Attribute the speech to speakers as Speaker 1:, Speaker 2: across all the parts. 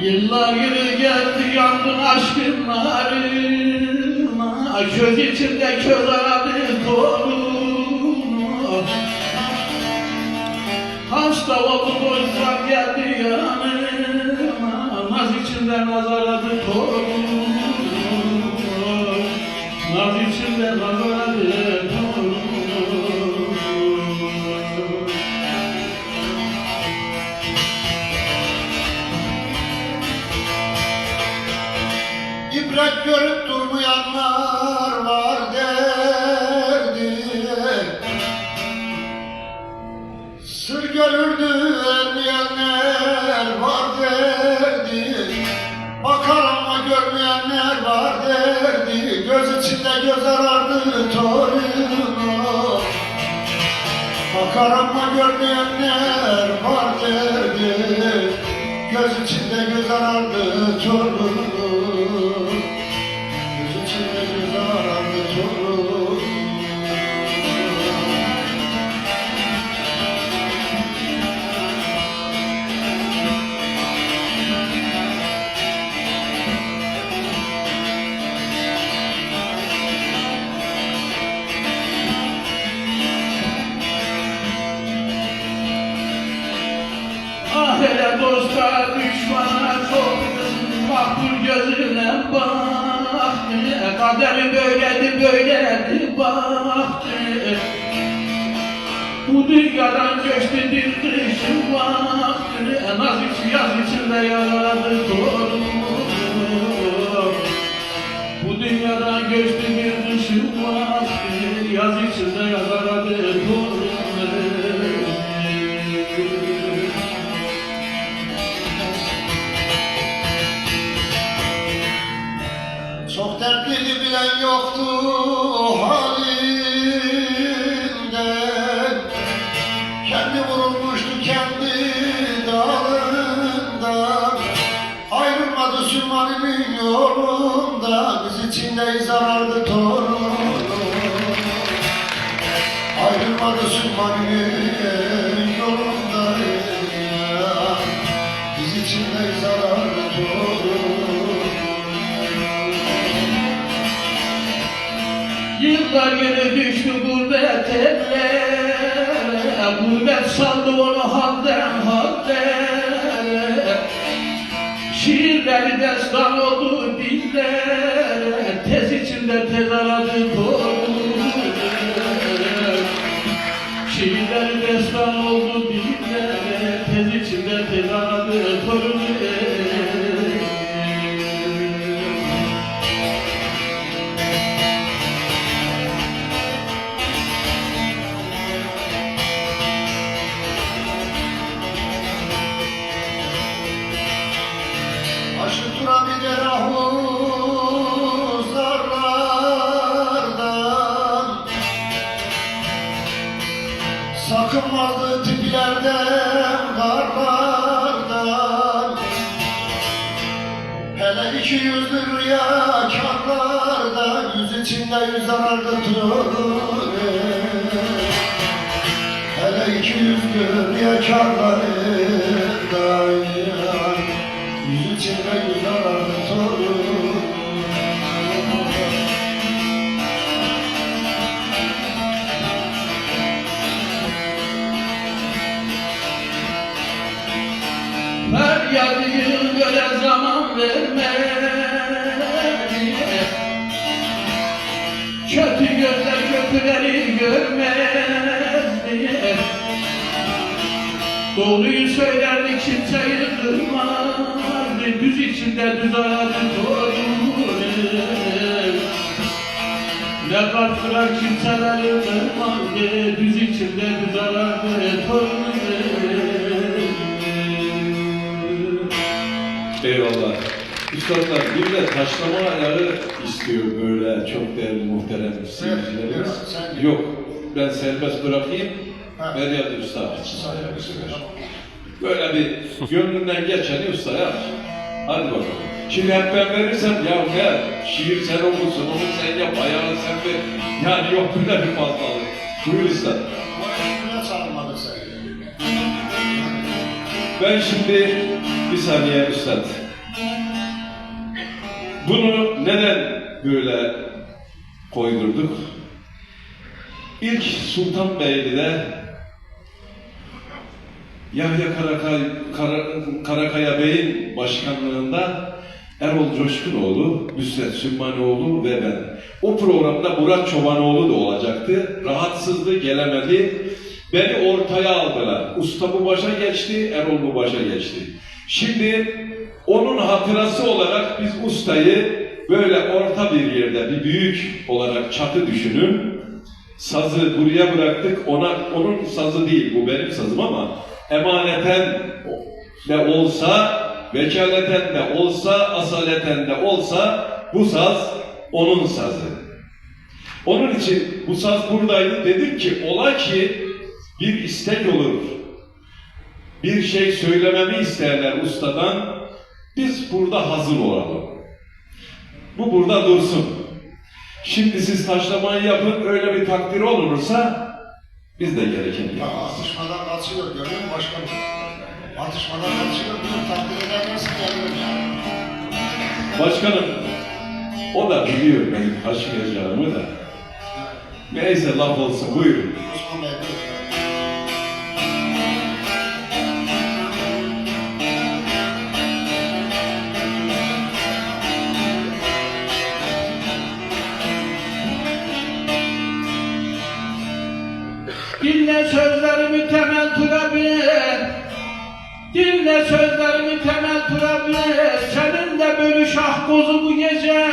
Speaker 1: Yıllar yılı geldi yandın aşkın narına Köz içinde köz aradı torunu Oldu boşlar geldi yanıma Naz içinde naz aradı torunu Naz içinde naz aradı torunu
Speaker 2: İbret görüp durmayanlar Bakar ama görmeyenler var derdi. Göz içinde göz arardı torunu Bakar ama görmeyenler var derdi. Göz içinde göz arardı torunu Göz içinde göz arardı torunu
Speaker 1: dünyadan göçtü bir kışın vakti E, Naz içi yaz içinde yaradı torunu
Speaker 2: Biz içindeyiz arardı torunu Ayrılmadı Süleyman'ın yolunda Biz içindeyiz arardı torunu
Speaker 1: Yıllar yeni düştü gurbet ellere Gurbet saldı onu halden hallere Şiirleri destan içinde tez
Speaker 2: Sakınmazdı tiplerden, karlardan Hele iki yüzlü riyakarlardan Yüz içinde yüz arardı torunu Hele iki yüzlü riyakarlardan Yüz içinde yüz
Speaker 1: kötüleri görmez diye Doğruyu söylerdi kimseyi kırmazdı Düz içinde düz aradı doğru Şarap kırar kimseleri ırmak Düz içinde düz arardı torunu
Speaker 3: Üstadlar bir de taşlama ayağı istiyor böyle çok değerli muhterem seyircilerimiz.
Speaker 2: sen-
Speaker 3: Yok ben serbest bırakayım.
Speaker 2: Ha.
Speaker 3: Feryat Usta açsın sever. Böyle bir gönlünden geçeni ustaya aç. Hadi bakalım. Şimdi hep ben verirsem ya ne? Şiir sen okursun, onu sen yap, ayağını sen ver. Yani yok böyle bir fazlalık. Buyur üstad. Ben şimdi bir saniye üstad. Bunu neden böyle koydurduk? İlk Sultanbeyli'de Yahya Karakay, Kara, Karakaya Bey'in başkanlığında Erol Coşkunoğlu, Nusret Sümmanoğlu ve ben. O programda Murat Çobanoğlu da olacaktı. Rahatsızdı, gelemedi. Beni ortaya aldılar. Usta bu başa geçti, Erol bu başa geçti. Şimdi onun hatırası olarak biz ustayı böyle orta bir yerde, bir büyük olarak çatı düşünün. Sazı buraya bıraktık. Ona onun sazı değil, bu benim sazım ama emaneten de olsa, vekaleten de olsa, asaleten de olsa bu saz onun sazı. Onun için bu saz buradaydı. Dedim ki ola ki bir istek olur. Bir şey söylememi isterler ustadan. Biz burada hazır olalım. Bu burada dursun. Şimdi siz taşlamayı yapın, öyle bir takdir olursa biz de gerekeni yaparız.
Speaker 2: atışmadan kaçıyor görüyor musun başkanım? Atışmadan kaçıyor, bunu takdir ederlerse gelirim yani.
Speaker 3: Başkanım, o da biliyor benim kaçmayacağımı da. Neyse laf olsun, buyurun.
Speaker 2: Osman Bey buyurun.
Speaker 1: Dinle sözlerimi temel turabi Senin de bölüş ah kozu bu gece.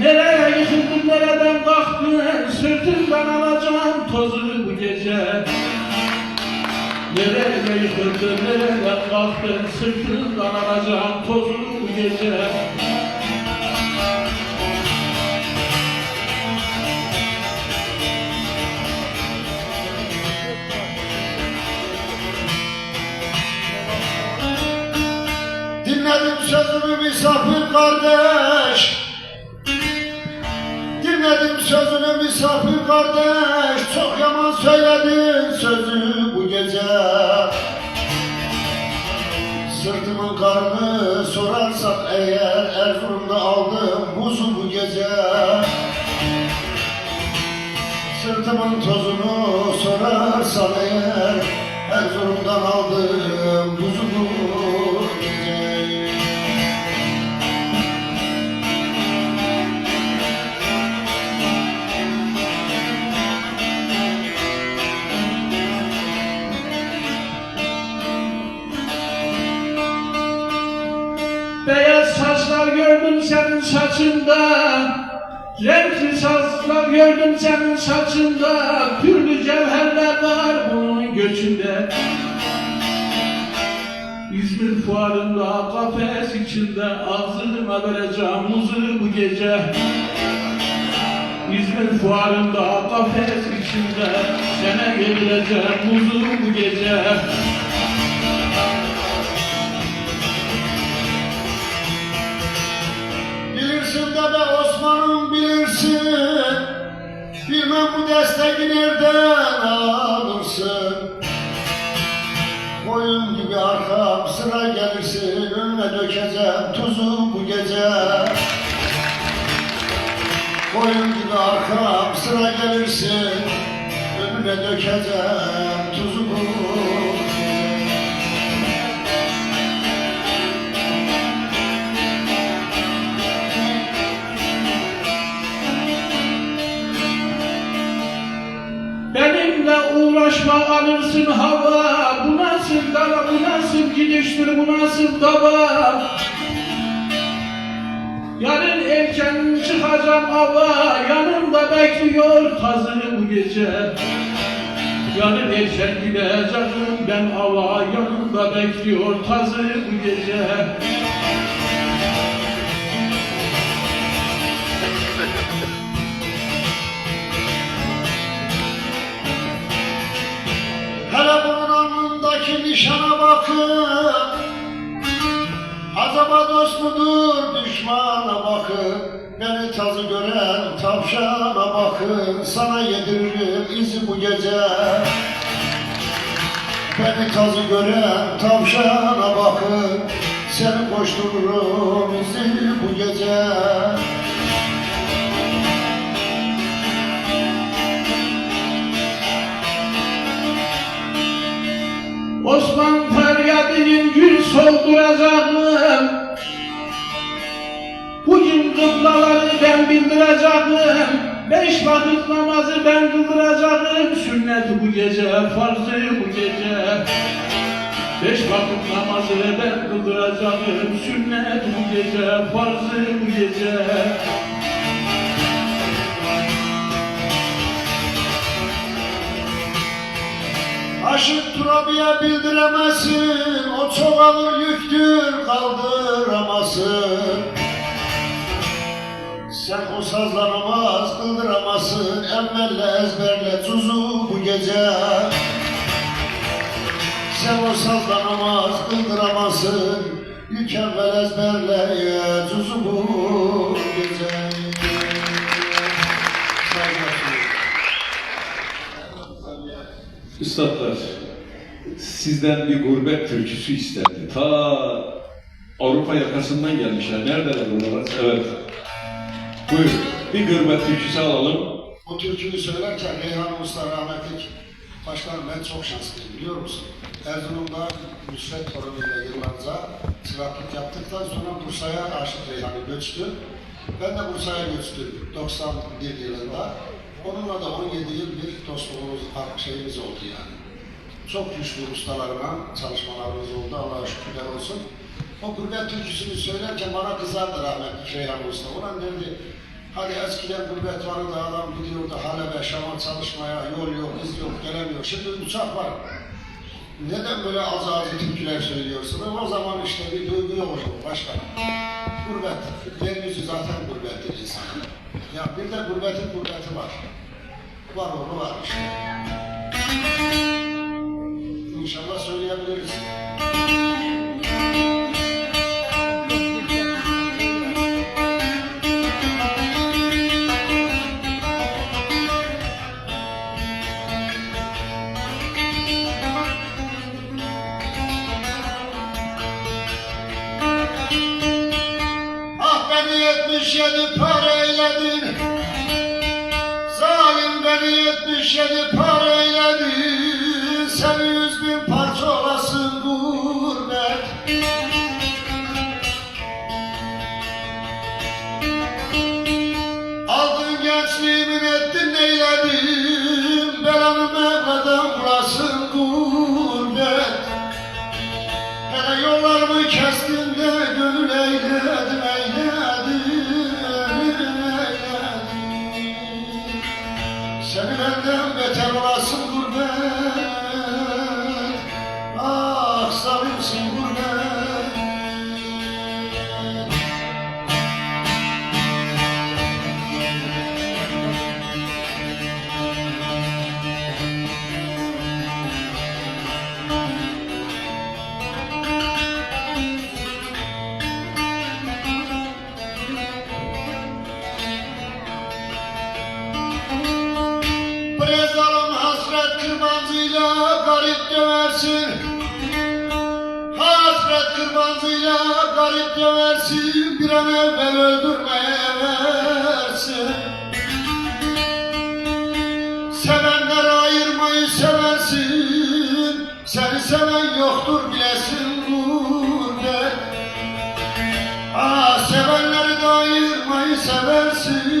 Speaker 1: Nereye yıkıldın nereden kalktın? Sırtından alacağım tozu bu gece. Nereye yıkıldın nereden kalktın? Sırtından alacağım tozu bu gece
Speaker 2: sözümü misafir kardeş. Dinledim sözünü misafir kardeş. Çok yaman söyledin sözü bu gece. Sırtımın karnı sorarsan eğer Erzurum'da aldım buzu bu gece. Sırtımın tozunu sorarsan eğer Erzurum'dan aldım buzu bu
Speaker 1: saçında Renkli saçlar gördüm senin saçında Türlü cevherler var bunun göçünde. İzmir fuarında kafes içinde Ağzıma vereceğim muzu bu gece. İzmir fuarında kafes içinde Sana getireceğim muzu bu gece
Speaker 2: Be Osman'ım bilirsin. Bilmem bu desteği nereden alırsın. Koyun gibi arkam sıra gelirsin Önüne dökeceğim tuzu bu gece. Koyun gibi arkam sıra gelirsin Önüne dökeceğim tuzu
Speaker 1: uğraşma alırsın hava Bu nasıl dava bu nasıl gidiştir bu nasıl dava Yarın erken çıkacağım ava Yanımda bekliyor tazı bu gece. Yarın erken gideceğim ben ava Yanımda bekliyor tazı bu gece
Speaker 2: Hele bunun nişana bakın. Acaba dost mudur düşmana bakın. Beni tazı gören tavşana bakın. Sana yediririm izi bu gece. Beni tazı gören tavşana bakın. Seni koştururum izi bu gece
Speaker 1: feryadının gül solduracağım Bugün kıblaları ben bildireceğim. Beş vakit namazı ben kıldıracağım. Sünnet bu gece, farzı bu gece. Beş vakit namazı ben kıldıracağım. Sünnet bu gece, farzı bu gece
Speaker 2: Aşık Turabi'ye bildiremezsin O çok ağır yüktür kaldıramazsın. Sen o sazla namaz kıldıramazsın Emmelle ezberle tuzu bu gece. Sen o sazla namaz kıldıramazsın Mükemmel ezberle tuzu bu
Speaker 3: Üstadlar, sizden bir gurbet türküsü istendi. Ta Avrupa yakasından gelmişler. Neredeler bunlar? Evet. Buyur. Bir gurbet türküsü alalım.
Speaker 2: Bu türküyü söylerken Reyhan Usta rahmetlik başkanım ben çok şanslıyım biliyor musun? Erzurum'da Nusret torunuyla yıllarca çıraklık yaptıktan sonra Bursa'ya Aşık Reyhan'ı göçtü. Ben de Bursa'ya göçtüm 91 yılında. Onunla da 17 yıl bir dostluğumuz, şeyimiz oldu yani. Çok güçlü ustalarla çalışmalarımız oldu Allah'a şükürler olsun. O gurbet türküsünü söylerken bana kızardı rahmetli Reyhan Usta. Ulan derdi, Hani eskiden gurbet vardı adam gidiyordu Halep'e, Şam'a çalışmaya, yol yok, iz yok, gelemiyor. Şimdi uçak var. Neden böyle az az türküler söylüyorsun? O zaman işte bir duygu yok başka. Gurbet, yeryüzü zaten gurbettir insan. Ya bir de gurbetin gurbeti var. Var oğlu var kırbancıyla garip döversin Bir an evvel öldürmeye versin Sevenler ayırmayı seversin Seni seven yoktur bilesin gurbet Ah sevenleri de ayırmayı Seversin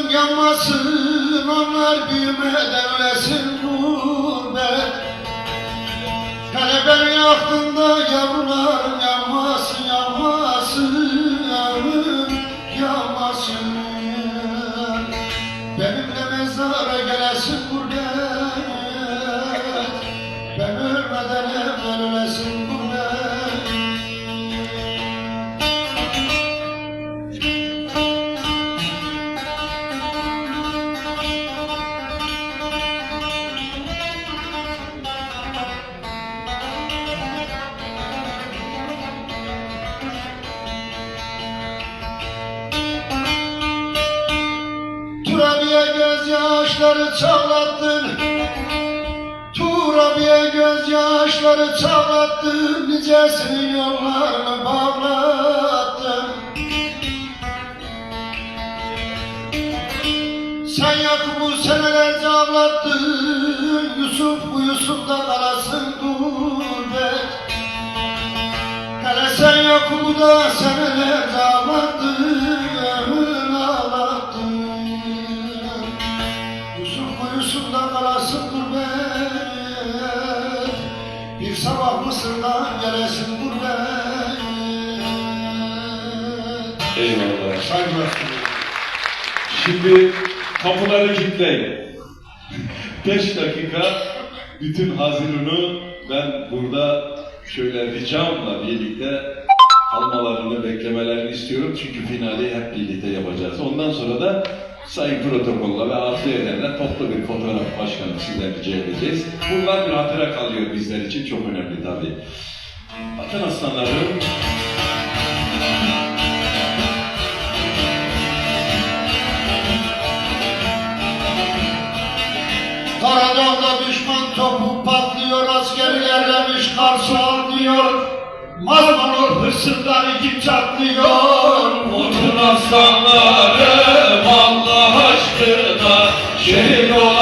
Speaker 2: kızım yanmasın Onlar büyümeden ölesin gurbet Hele beni yaktın da yavrularım gözyaşları çağlattın Nicesinin yollarını bağlattın. Sen Yakup'u senelerce ağlattın Yusuf bu Yusuf'ta kalasın gurbet. Hele sen Yakup'u da senelerce ağlattın Gelesin gurbet
Speaker 3: Eyvallah.
Speaker 2: Saygılar sunuyorum.
Speaker 3: Şimdi kapıları kilitleyin. 5 dakika bütün hazırını ben burada şöyle ricamla birlikte kalmalarını, beklemelerini istiyorum. Çünkü finali hep birlikte yapacağız. Ondan sonra da sayın protokolla ve arzu edenler toplu bir fotoğraf başkanı sizden rica edeceğiz. Bunlar bir hatıra kalıyor bizler için. Çok önemli tabii. Atın aslanlarım.
Speaker 2: Karadağ'da düşman topu patlıyor, asker ilerlemiş karşı diyor. Marmara hırsızlar iki çatlıyor.
Speaker 3: Utun aslanlarım Allah aşkına Şehit olanımız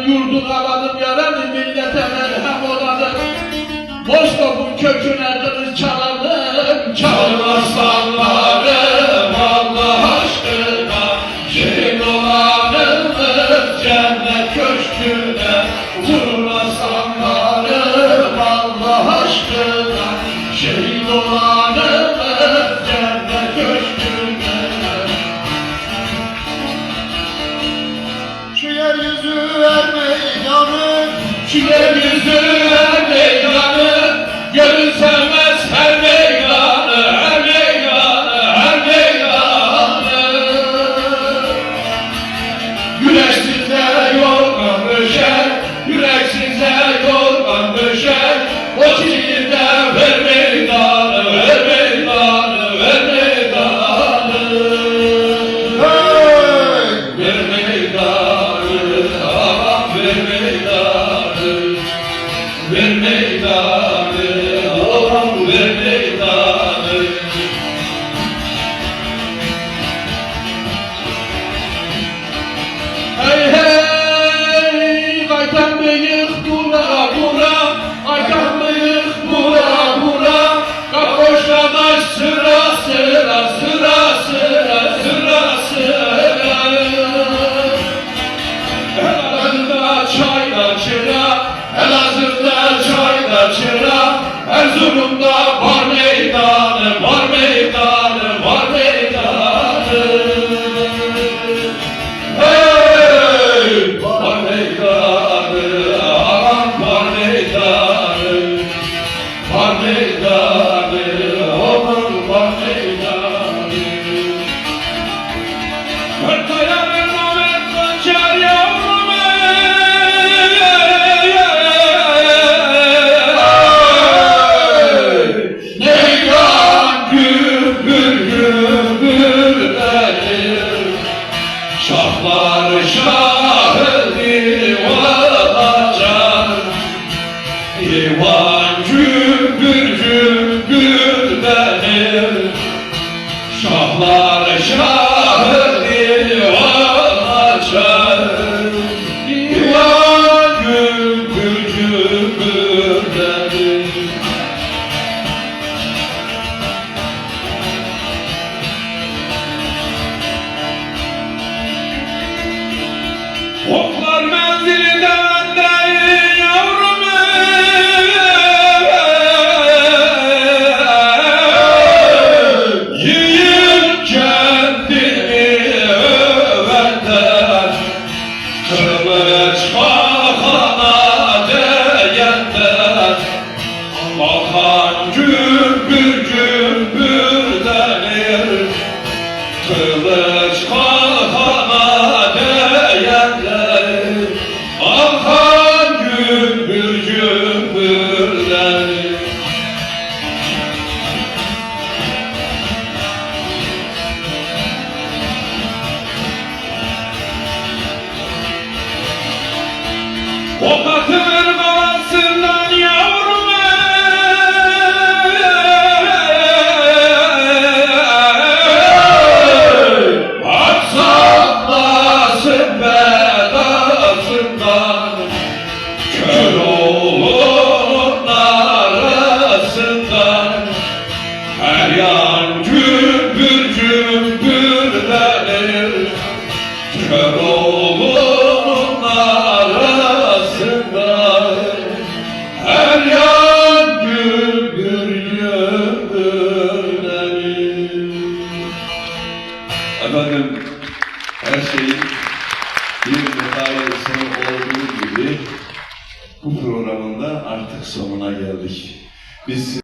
Speaker 3: aslanlarım
Speaker 1: yurdun alalım yaranı millete merhem olalım. Boş topun köküne kılıç çalalım.
Speaker 3: Çalın
Speaker 1: Çalın
Speaker 3: aşıra Erzurum'da show.